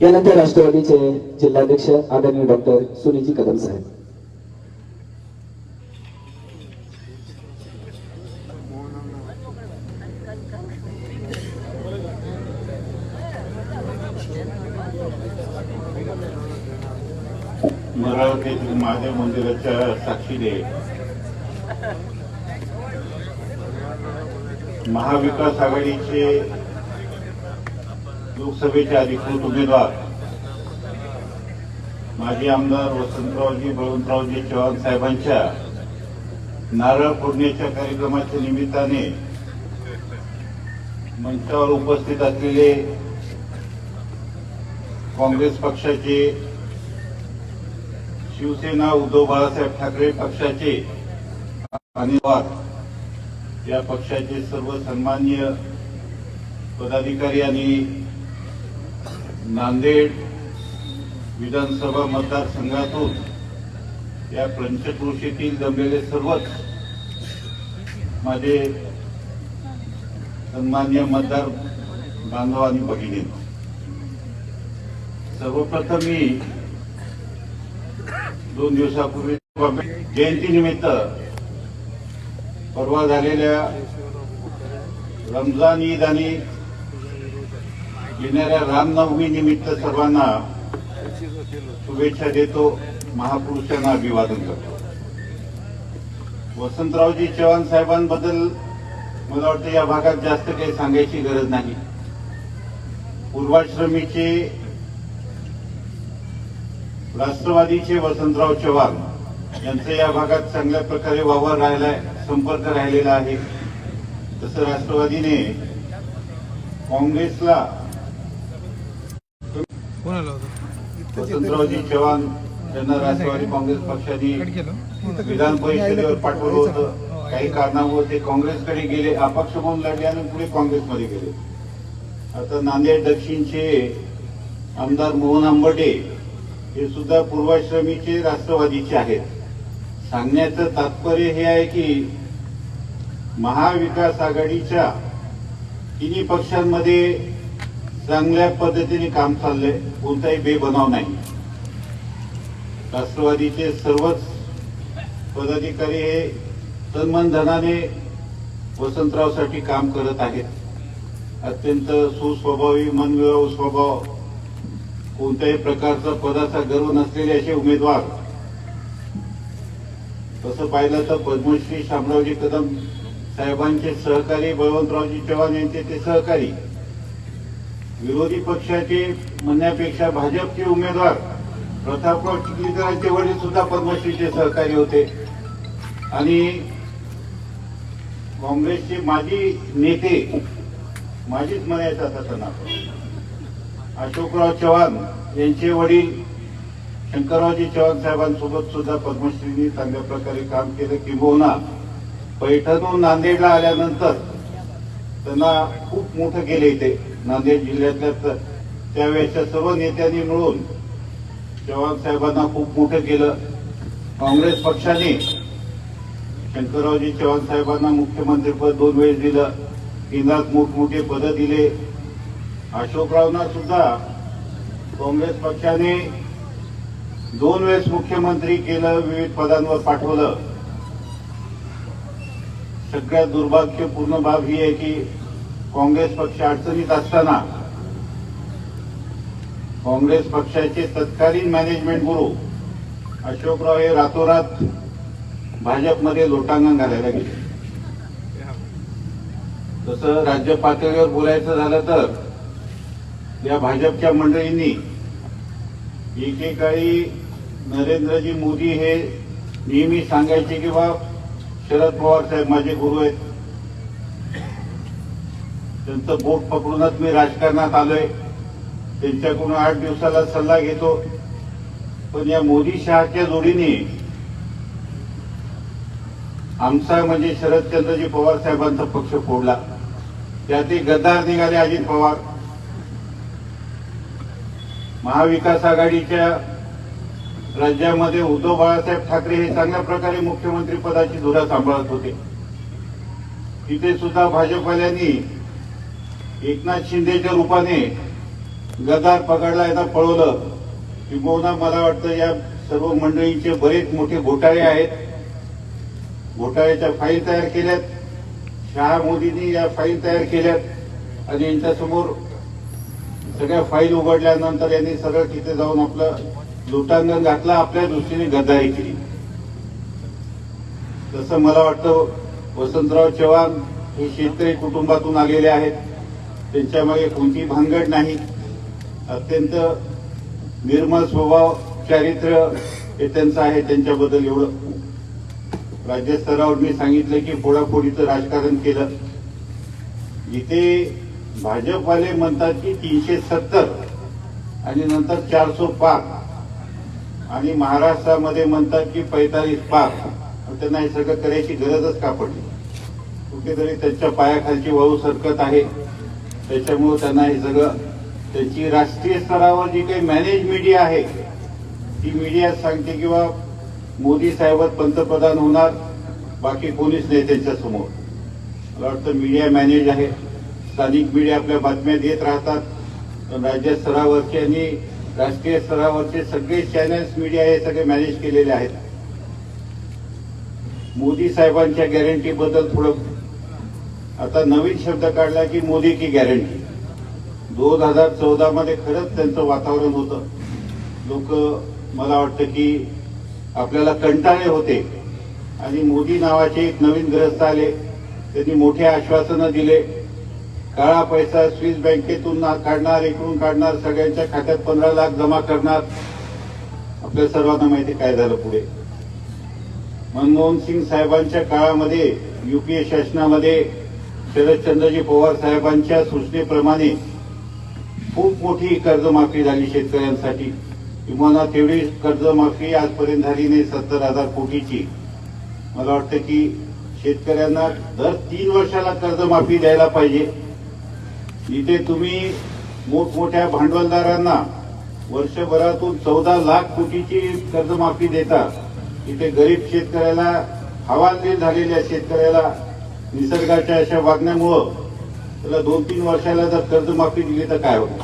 यानंतर राष्ट्रवादीचे जिल्हाध्यक्ष आदरणीय डॉक्टर सुनीजी कदम साहेब. मरावतीतील महादेव मंदिराच्या साक्षीने महाविकास आघाडीचे लोकसभेचे अधिकृत उमेदवार. माजी आमदार वसंतरावजी बळवंतरावजी चव्हाण साहेबांच्या नारळ फोडण्याच्या कार्यक्रमाच्या निमित्ताने मंचावर उपस्थित असलेले काँग्रेस पक्षाचे शिवसेना उद्धव बाळासाहेब ठाकरे पक्षाचे आणि या पक्षाचे सर्व सन्मान्य पदाधिकारी आणि नांदेड विधानसभा मतदारसंघातून या पंचक्रोशीतील जमलेले सर्वच माझे सन्मान्य मतदार बांधव आणि भगिनी. सर्वप्रथम मी दोन दिवसापूर्वी जयंतीनिमित्त परवा झालेल्या रमजान ईद आणि येणाऱ्या रामनवमी निमित्त सर्वांना शुभेच्छा देतो महापुरुषांना अभिवादन करतो. वसंतरावजी चव्हाण साहेबांबद्दल मला वाटतं या भागात जास्त काही सांगायची गरज नाही. पूर्वाश्रमीचे राष्ट्रवादीचे वसंतराव चव्हाण यांचं या भागात चांगल्या प्रकारे वावर राहिलाय संपर्क राहिलेला आहे. तसं राष्ट्रवादीने काँग्रेसला कोणाला होतं? वसंतरावजी चव्हाण यांना राष्ट्रवादी काँग्रेस पक्षाने विधान परिषदेवर पाठवलं होतं. काही कारणामुळे ते काँग्रेसकडे गेले अपक्ष म्हणून लढले आणि पुढे काँग्रेसमध्ये गेले. आता नांदेड दक्षिणचे आमदार मोहन आंबटे हे सुद्धा पूर्वाश्रमीचे राष्ट्रवादीचे आहेत. सांगण्याचं तात्पर्य हे आहे की महाविकास आघाडीच्या तिन्ही पक्षांमध्ये चांगल्या पद्धतीने काम चाललंय कोणताही बेबनाव नाही. राष्ट्रवादीचे सर्वच पदाधिकारी हे तन्मन धनाने वसंतरावसाठी काम करत आहेत. अत्यंत सुस्वभावी मनमिळावू स्वभाव कोणत्याही प्रकारचा पदाचा गर्व नसलेले असे उमेदवार. तसं पाहिलं तर पद्मश्री शामरावजी कदम साहेबांचे सहकारी बळवंतरावजी चव्हाण यांचे ते सहकारी. विरोधी पक्षाचे म्हणण्यापेक्षा भाजपचे उमेदवार प्रतापराव चिखलीकरांचे वडील सुद्धा पद्मश्रीचे सहकारी होते. आणि काँग्रेसचे माजी नेते माझीच म्हणायचं आता त्यांना. अशोकराव चव्हाण यांचे वडील शंकररावजी चव्हाण साहेबांसोबत सुद्धा पद्मश्रींनी चांगल्या प्रकारे काम केलं. किंबहुना पैठणहून नांदेडला आल्यानंतर त्यांना खूप मोठं केलं इथे. नांदेड जिल्ह्यातल्या त्यावेळेच्या सर्व नेत्यांनी मिळून चव्हाण साहेबांना खूप मोठं केलं. काँग्रेस पक्षाने शंकररावजी चव्हाण साहेबांना मुख्यमंत्रीपद दोन वेळेस दिलं. केंद्रात मोठमोठे पदं दिले. अशोकरावना सुद्धा काँग्रेस पक्षाने दोन वेळेस मुख्यमंत्री केलं विविध पदांवर पाठवलं. सगळ्यात दुर्भाग्यपूर्ण बाब ही आहे की काँग्रेस पक्ष अडचणीत असताना काँग्रेस पक्षाचे तत्कालीन मॅनेजमेंट गुरु अशोकराव हे रातोरात भाजपमध्ये लोटांगण घालायला गेले. तसं राज्य पातळीवर बोलायचं झालं तर या भाजपच्या मंडळींनी एकेकाळी नरेंद्रजी मोदी हे नेहमी सांगायचे की बा शरद पवार साहेब माझे गुरु आहेत. त्यांचं बोट पकडूनच मी राजकारणात आलोय. त्यांच्याकडून आठ दिवसाला सल्ला घेतो. पण या मोदी शहाच्या जोडीने आमचा म्हणजे शरदचंद्रजी पवार साहेबांचा पक्ष फोडला. त्यातही गद्दार निघाले अजित पवार. महाविकास आघाडीच्या राज्यामध्ये उद्धव बाळासाहेब ठाकरे हे चांगल्या प्रकारे मुख्यमंत्री पदाची धुरा सांभाळत होते. तिथे सुद्धा भाजपवाल्यांनी एकनाथ शिंदेच्या रूपाने गदार पकडला यांना पळवलं. किंबहुना मला वाटतं या सर्व मंडळींचे बरेच मोठे घोटाळे आहेत. घोटाळ्याच्या फाईल तयार केल्यात. शहा मोदींनी या फाईल तयार केल्यात. आणि यांच्यासमोर सगळ्या फाईल उघडल्यानंतर यांनी सरळ तिथे जाऊन आपलं लुटांगण घातलं आपल्या दृष्टीने गद्दारी केली. तसं मला वाटतं वसंतराव चव्हाण हे शेतकरी कुटुंबातून आलेले आहेत. त्यांच्यामागे कोणती भानगड नाही. अत्यंत निर्मळ स्वभाव चारित्र्य हे त्यांचं आहे. त्यांच्याबद्दल एवढं राज्यस्तरावर मी सांगितलं की फोडाफोडीचं राजकारण केलं. इथे भाजपवाले म्हणतात की तीनशे सत्तर आणि नंतर चारशे पाच. आणि महाराष्ट्रामध्ये म्हणतात की पैतालीस पाच. त्यांना हे सगळं करायची गरजच का पडली? कुठेतरी त्यांच्या पायाखालची वाळू सरकत आहे. त्याच्यामुळे त्यांना हे सगळं त्यांची राष्ट्रीय स्तरावर जी काही मॅनेज मीडिया आहे ती मीडिया सांगते किंवा मोदी साहेबच पंतप्रधान होणार बाकी कोणीच नाही त्यांच्यासमोर. मला वाटतं मीडिया मॅनेज आहे. स्थानिक मीडिया आपल्या बातम्या देत राहतात. पण राज्य स्तरावरचे आणि राष्ट्रीय स्तरावरचे सगळे चॅनल्स मीडिया हे सगळे मॅनेज केलेले आहेत. मोदी साहेबांच्या गॅरंटीबद्दल थोडं आता नवीन शब्द काढला की मोदी की गॅरंटी दोन हजार चौदा मध्ये खरंच त्यांचं वातावरण होतं. लोक मला वाटतं की आपल्याला कंटाळे होते. आणि मोदी नावाचे एक नवीन ग्रस्त आले. त्यांनी मोठे आश्वासनं दिले. काळा पैसा स्विस बँकेतून काढणार इकडून काढणार सगळ्यांच्या खात्यात पंधरा लाख जमा करणार. आपल्या सर्वांना माहिती काय झालं पुढे. मनमोहन सिंग साहेबांच्या काळामध्ये युपीए शासनामध्ये शरदचंद्रजी पवार साहेबांच्या सूचनेप्रमाणे खूप मोठी कर्जमाफी झाली शेतकऱ्यांसाठी. किंवा तेवढी कर्जमाफी आजपर्यंत झाली नाही सत्तर हजार कोटीची. मला वाटतं की शेतकऱ्यांना दर तीन वर्षाला कर्जमाफी द्यायला पाहिजे. इथे तुम्ही मोठमोठ्या भांडवलदारांना वर्षभरातून चौदा लाख कोटीची कर्जमाफी देता. इथे गरीब शेतकऱ्याला हवालदिल झालेल्या शेतकऱ्याला निसर्गाच्या अशा वागण्यामुळं त्याला दोन तीन वर्षाला जर कर्जमाफी दिली तर काय होईल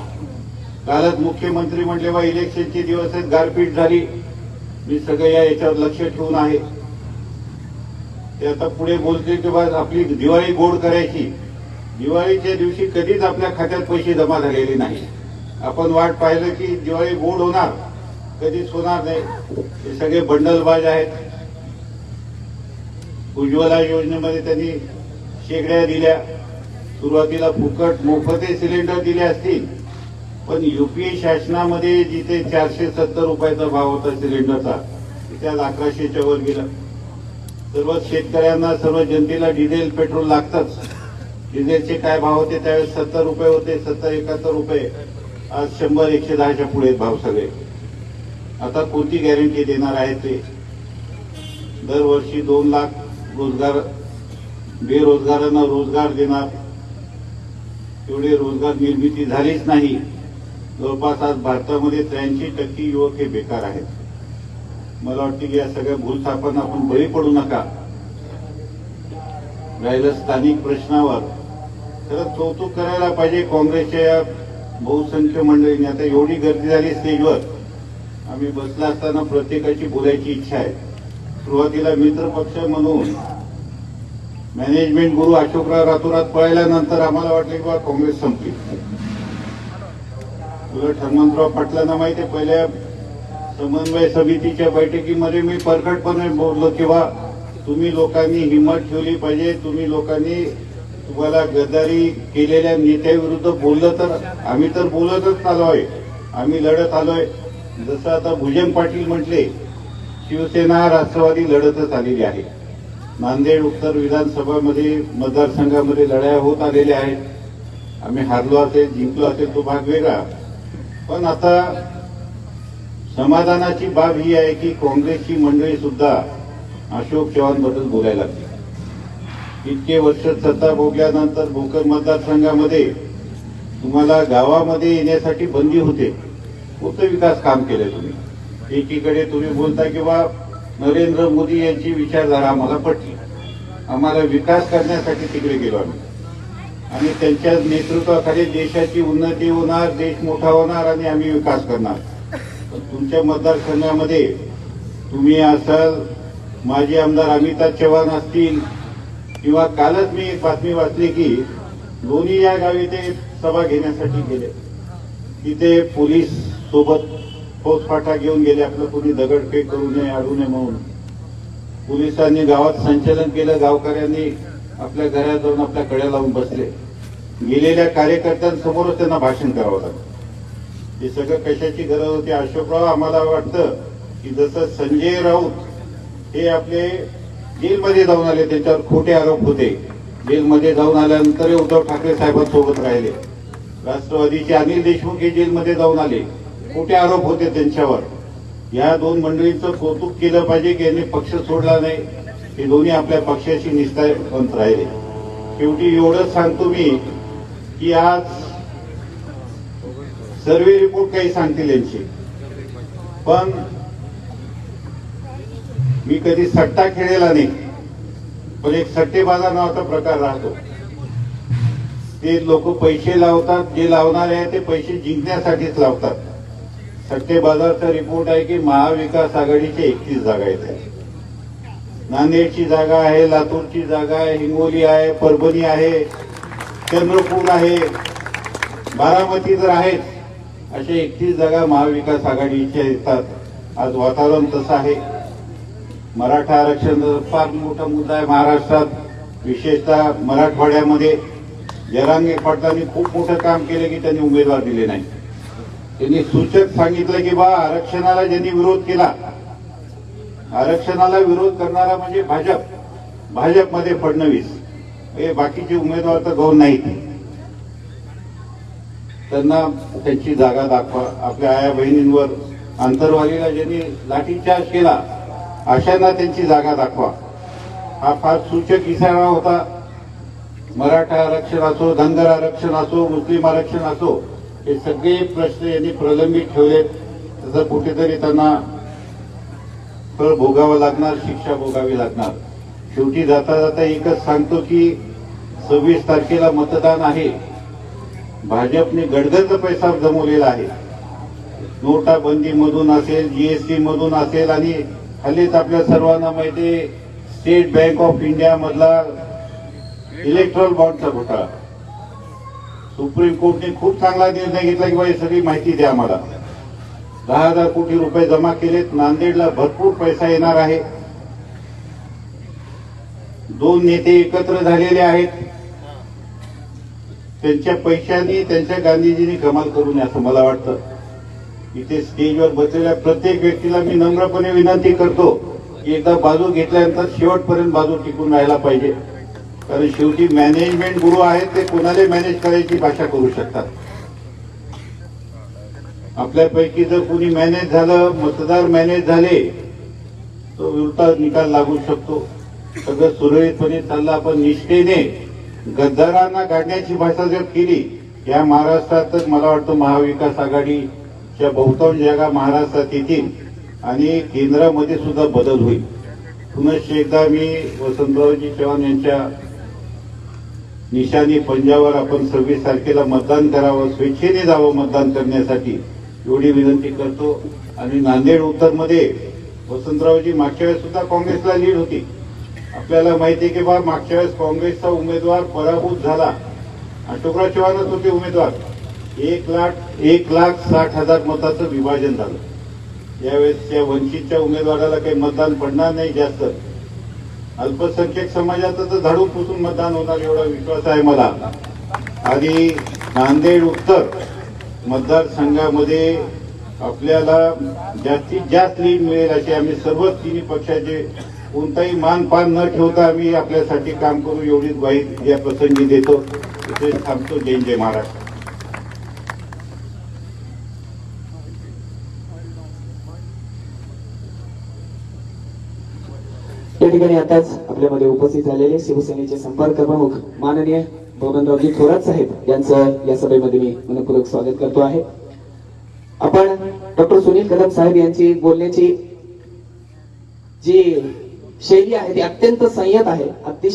कालच मुख्यमंत्री म्हटले बा इलेक्शनचे दिवस आहेत गारपीट झाली. मी सगळं या याच्यावर लक्ष ठेवून आहे. ते आता पुढे बोलते की बा आपली दिवाळी गोड करायची. दिवाळीच्या दिवशी कधीच आपल्या खात्यात पैसे जमा झालेले नाही. आपण वाट पाहिलं की दिवाळी गोड होणार कधीच होणार नाही. हे सगळे बंडलबाज आहेत. उज्ज्वला योजनेमध्ये त्यांनी शेगड्या दिल्या. सुरुवातीला फुकट मोफते सिलेंडर दिले असतील पण युपीए शासनामध्ये जिथे चारशे सत्तर रुपयाचा भाव होता सिलेंडरचा तिथे आज अकराशेच्या वर गेला. सर्व शेतकऱ्यांना सर्व जनतेला डिझेल पेट्रोल लागतात डिझेलचे काय भाव होते? त्यावेळेस सत्तर रुपये होते सत्तर एकाहत्तर रुपये. आज शंभर एकशे दहाच्या पुढे भाव सगळे. आता कोणती गॅरंटी देणार आहे ते? दरवर्षी दोन लाख रोजगार बेरोजगारांना रोजगार देणार. एवढे रोजगार निर्मिती झालीच नाही. जवळपास आज भारतामध्ये त्र्याऐंशी टक्के युवक हे बेकार आहेत. मला वाटतं की या सगळ्या भूलथापांना आपण बळी पडू नका. राहिलं स्थानिक प्रश्नावर. खरंच कौतुक करायला पाहिजे काँग्रेसच्या या बहुसंख्य मंडळींनी. आता एवढी गर्दी झाली स्टेजवर. आम्ही बसला असताना प्रत्येकाची बोलायची इच्छा आहे. सुरुवातीला मित्र पक्ष म्हणून मॅनेजमेंट गुरु अशोकराव रातोरात पळाल्यानंतर आम्हाला वाटले की बा काँग्रेस संपली. उलट हनुमंतराव पाटलांना माहिती आहे पहिल्या समन्वय समितीच्या बैठकीमध्ये मी परखडपणे बोललो किंवा तुम्ही लोकांनी हिंमत ठेवली पाहिजे तुम्ही लोकांनी तुम्हाला गद्दारी केलेल्या नेत्याविरुद्ध बोललं तर आम्ही तर बोलतच आलोय आम्ही लढत आलोय. जसं आता भुजंग पाटील म्हटले शिवसेना राष्ट्रवादी लढतच आलेली आहे. नांदेड उत्तर विधानसभामध्ये मतदारसंघामध्ये लढाया होत आलेल्या आहेत. आम्ही हारलो असेल जिंकलो असेल तो भाग वेगळा. पण आता समाधानाची बाब ही आहे की काँग्रेसची मंडळी सुद्धा अशोक चव्हाणबद्दल बोलायला लागली. इतके वर्ष सत्ता भोगल्यानंतर भोकर मतदारसंघामध्ये तुम्हाला गावामध्ये येण्यासाठी बंदी होते. उत्तर विकास काम केले तुम्ही? एकीकडे तुम्ही बोलता किंवा नरेंद्र मोदी यांची विचारधारा आम्हाला पटली. आम्हाला विकास करण्यासाठी तिकडे गेलो आम्ही. आणि त्यांच्या नेतृत्वाखाली देशाची उन्नती होणार देश मोठा होणार आणि आम्ही विकास करणार. तुमच्या मतदारसंघामध्ये तुम्ही असाल माजी आमदार अमिताभ चव्हाण असतील किंवा कालच मी एक बातमी वाचली की लोणी या गावी ते सभा घेण्यासाठी गेले. तिथे पोलीस सोबत फौजफाटा घेऊन गेले. आपलं कोणी दगडफेक करू नये अडू नये म्हणून. पोलिसांनी गावात संचलन केलं. गावकऱ्यांनी आपल्या घरात जाऊन आपल्या कड्या लावून बसले. गेलेल्या कार्यकर्त्यांसमोरच त्यांना भाषण करावं लागलं. हे सगळं कशाची गरज होती? अशोकराव आम्हाला वाटतं की जसं संजय राऊत हे आपले जेलमध्ये जाऊन आले त्याच्यावर खोटे आरोप होते. जेलमध्ये जाऊन आल्यानंतर उद्धव ठाकरे साहेबांसोबत राहिले. राष्ट्रवादीचे अनिल देशमुख हे जेलमध्ये जाऊन आले. खोटे आरोप होते त्यांच्यावर? या दोन मंडळींचं कौतुक केलं पाहिजे की यांनी पक्ष सोडला नाही. हे दोन्ही आपल्या पक्षाशी निष्ठावंत राहिले. शेवटी एवढंच सांगतो मी की आज सर्वे रिपोर्ट काही सांगतील यांचे. पण मी कधी सट्टा खेळलेला नाही. पण एक सट्टेबाजा नावाचा प्रकार राहतो. ते लोक पैसे लावतात जे लावणारे आहे ते पैसे जिंकण्यासाठीच लावतात. सट्टेबाजारचा रिपोर्ट आहे की महाविकास आघाडीचे एकतीस जागा आहेत. नांदेडची जागा आहे लातूरची जागा आहे हिंगोली आहे परभणी आहे चंद्रपूर आहे बारामती जर आहेत. असे एकतीस जागा महाविकास आघाडीच्या येतात. आज वातावरण तसं आहे. मराठा आरक्षण फार मोठा मुद्दा आहे महाराष्ट्रात. विशेषतः मराठवाड्यामध्ये जरांगे पाटलांनी खूप मोठं काम केलं की त्यांनी उमेदवार दिले नाही त्यांनी सूचक सांगितलं की बा आरक्षणाला ज्यांनी विरोध केला आरक्षणाला विरोध करणारा म्हणजे भाजप. भाजपमध्ये फडणवीस. हे बाकीचे उमेदवार तर गौर नाहीत. त्यांना त्यांची जागा दाखवा. आपल्या आया बहिणींवर आंतरवालीला ज्यांनी लाठीचार्ज केला अशांना त्यांची जागा दाखवा. हा फार सूचक इशारा होता. मराठा आरक्षण असो धनगर आरक्षण असो मुस्लिम आरक्षण असो हे सगळे प्रश्न यांनी प्रलंबित ठेवलेत. त्याचा कुठेतरी त्यांना फळ भोगावं लागणार शिक्षा भोगावी लागणार. शेवटी जाता जाता एकच सांगतो की सव्वीस तारखेला मतदान आहे. भाजपने गडगड पैसा जमवलेला आहे. नोटाबंदीमधून असेल जीएसटी मधून असेल आणि हल्लीच आपल्या सर्वांना माहिती आहे, स्टेट बँक ऑफ इंडिया मधला इलेक्ट्रॉल बॉन्डचा घोटाळा. सुप्रीम कोर्टने खूप चांगला निर्णय घेतला की बाई सगळी माहिती द्या आम्हाला. दहा हजार कोटी रुपये जमा केलेत नांदेडला भरपूर पैसा येणार आहे. दोन नेते एकत्र झालेले आहेत. त्यांच्या पैशांनी त्यांच्या गांधीजींनी कमाल करू नये असं मला वाटतं. इथे स्टेजवर बसलेल्या प्रत्येक व्यक्तीला मी नम्रपणे विनंती करतो की एकदा बाजू घेतल्यानंतर शेवटपर्यंत बाजू टिकून राहायला पाहिजे. कारण शेवटी मॅनेजमेंट गुरु आहेत ते कोणाला मॅनेज करायची भाषा करू शकतात? आपल्यापैकी जर कोणी मॅनेज झालं मतदार मॅनेज झाले तो विरुद्ध निकाल लागू शकतो. सगळं सुरळीतपणे चाललं आपण निष्ठेने गद्दारांना काढण्याची भाषा जर केली या महाराष्ट्रातच मला वाटतं महाविकास आघाडीच्या बहुतांश जागा महाराष्ट्रात येतील आणि केंद्रामध्ये सुद्धा बदल होईल. पुनश्च एकदा मी वसंतरावजी चव्हाण यांच्या निशाणी पंजावर आपण सव्वीस तारखेला मतदान करावं स्वेच्छेने जावं मतदान करण्यासाठी एवढी विनंती करतो. आणि नांदेड उत्तरमध्ये वसंतरावजी मागच्या वेळेस सुद्धा काँग्रेसला लीड होती. आपल्याला माहिती आहे की बा मागच्या वेळेस काँग्रेसचा उमेदवार पराभूत झाला. अशोकराव चव्हाणच होते उमेदवार. एक लाख एक लाख साठ हजार मताचं विभाजन झालं. यावेळेस त्या वंचितच्या उमेदवाराला काही मतदान पडणार नाही जास्त. अल्पसंख्याक समाजाचं तर झाडू पुसून मतदान होणार एवढा विश्वास आहे मला. आणि नांदेड उत्तर मतदारसंघामध्ये आपल्याला जास्तीत जास्त लीड मिळेल असे आम्ही सर्व तिन्ही पक्षाचे कोणताही मानपान न ठेवता आम्ही आपल्यासाठी काम करू एवढीच ग्वाही या प्रसंगी देतो. इथे थांबतो. जय जय महाराष्ट्र. त्या ठिकाणी आताच आपल्यामध्ये उपस्थित झालेले शिवसेनेचे संपर्क प्रमुख माननीय बबनरावजी थोरात साहेब यांचं या सभेमध्ये मी मनपूर्वक स्वागत करतो आहे. आपण डॉक्टर सुनील कदम साहेब यांची बोलण्याची जी शैली आहे ती अत्यंत संयत आहे अतिशय